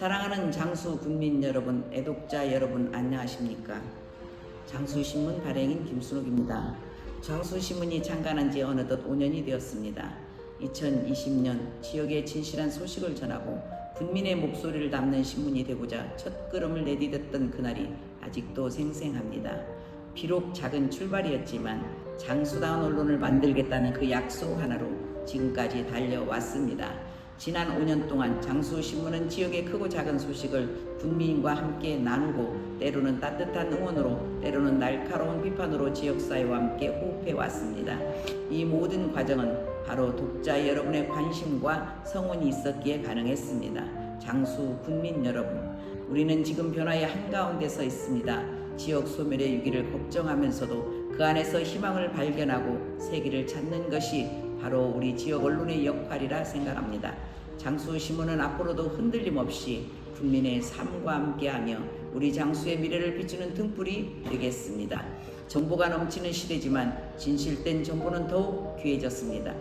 사랑하는 장수 군민 여러분, 애독자 여러분 안녕하십니까? 장수신문 발행인 김순옥입니다. 장수신문이 창간한 지 어느덧 5년이 되었습니다. 2020년 지역의 진실한 소식을 전하고 군민의 목소리를 담는 신문이 되고자 첫 걸음을 내디뎠던 그날이 아직도 생생합니다. 비록 작은 출발이었지만 장수다운 언론을 만들겠다는 그 약속 하나로 지금까지 달려왔습니다. 지난 5년 동안 장수신문은 지역의 크고 작은 소식을 군민과 함께 나누고 때로는 따뜻한 응원으로 때로는 날카로운 비판으로 지역사회와 함께 호흡해 왔습니다. 이 모든 과정은 바로 독자 여러분의 관심과 성원이 있었기에 가능했습니다. 장수 군민 여러분, 우리는 지금 변화의 한가운데 서 있습니다. 지역 소멸의 위기를 걱정하면서도 그 안에서 희망을 발견하고 세기를 찾는 것이 바로 우리 지역 언론의 역할이라 생각합니다. 장수신문은 앞으로도 흔들림 없이 국민의 삶과 함께하며 우리 장수의 미래를 비추는 등불이 되겠습니다. 정보가 넘치는 시대지만 진실된 정보는 더욱 귀해졌습니다.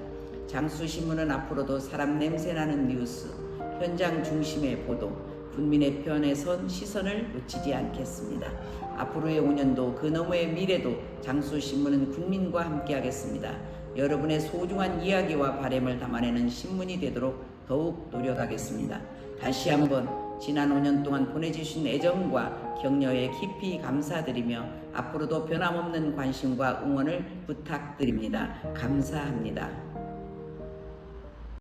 장수신문은 앞으로도 사람 냄새나는 뉴스, 현장 중심의 보도, 국민의 편에 선 시선을 놓치지 않겠습니다. 앞으로의 5년도 그 너머의 미래도 장수신문은 국민과 함께하겠습니다. 여러분의 소중한 이야기와 바램을 담아내는 신문이 되도록 더욱 노력하겠습니다. 다시 한번 지난 5년 동안 보내주신 애정과 격려에 깊이 감사드리며 앞으로도 변함없는 관심과 응원을 부탁드립니다. 감사합니다.